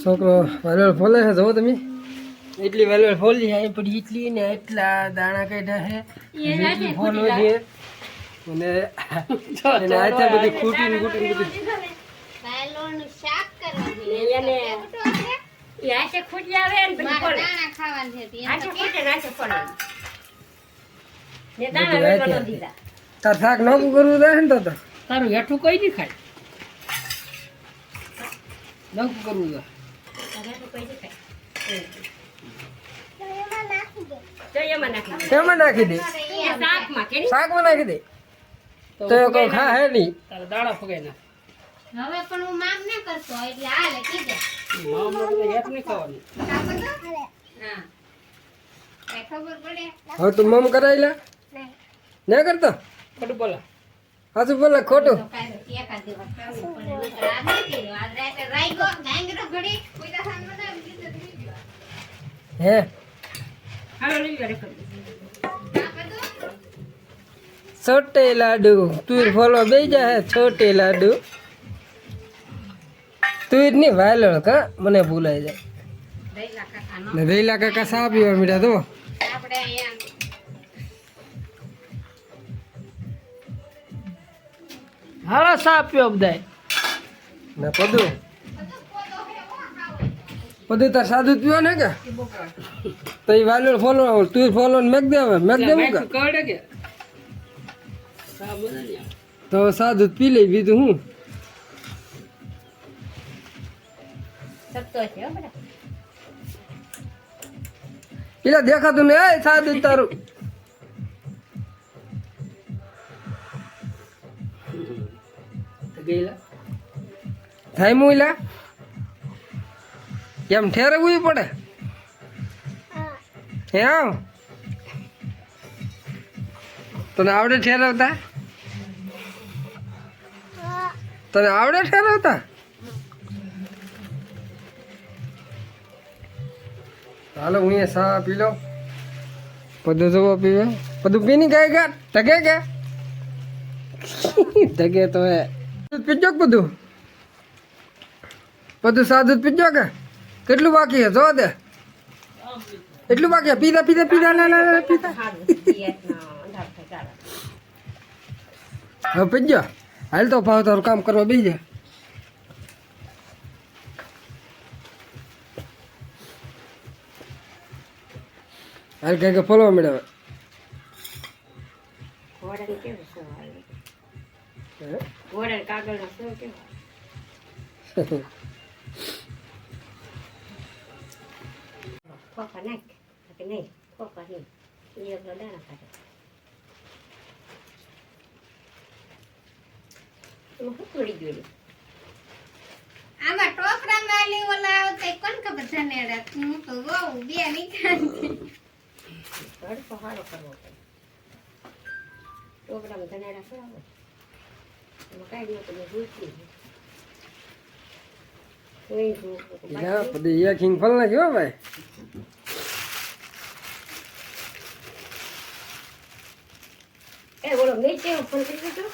છોકરો વેલવેલ ફોલે છે જોવો તમે એટલી વેલવેલ ફોલી છે પછી એટલી ને એટલા દાણા કાઢ્યા છે એટલી ફોલો છે અને હાથે બધી ખૂટીને ખૂટીને શાક કરવાનું ખૂટી આવે ને પછી દાણા ખાવાનું છે ખૂટે ને. ને દાણા દીધા. તાર કરવું થાય ને તો તો તારું હેઠું કઈ નહીં ખાય નવું કરવું છે. તારે તો કોઈ નહીં ખાય. તો એમાં નાખી દે. નાખી શાકમાં નાખી દે. તો કોઈ ખા હે નહીં. તારે દાડા ફગાઈ નાખ. હવે પણ હું ના કરતો એટલે હાલે કીધે મામા હેઠ નહીં ખાવાનું. હા. ખબર પડે? હવે તું મમ કરાવી લે ના કરતો? ખોટું બોલે. ખોટું. હે. છોટે લાડુ. તુર ફોલો બે જાય છોટે લાડુ. તુરની વાયલળ કા મને ભૂલાઈ જાય. રેલા કાકા સા મીઠા તો. આપણે અહીંયા હારા સાપ પીઓ બધાય. ને પદુ? પદુ તાર સાદુ પીવો ને કે? તો એ ફોલો તુર ફોલો ને મેક દે હવે. મેક દે મૂકે કવડે કે. તો સાદુ પી લઈ બીજું હું. પેલા દેખાતું ને એ સાદુ તારું. ગયેલા. થાય મુલા એમ ઠેરવું પડે? આવ તને આવડે ઠેરવતા? તને આવડે ઠેરવતા? હાલો, હું એ સા પી લો બધું જવો પીવે. બધું પીની ગાય ગા ટકે કે? ટકે તો પીજો કે બધું? બધું સાદું પીજો કે કેટલું બાકી છે? જો દે. એટલું બાકી પીધા પીધા પીધા, ના ના પીધા. હવે પીજો. હાલ તો ભાવ તારું કામ કરવા બી હાલ કઈ ફોલવા મળે આમાં ટોપરામાં આલી ઓલા આવતા એ કોણ ખબર ધનેડા હું તો વહુ બે નીકળતી તડકો સારો કરવો પડે. ટોપરામાં ધનેડા ખરાબ એમાં એક હિંગ ફળ નાખ્યો ભાઈ એ બોલો નીચે દીધો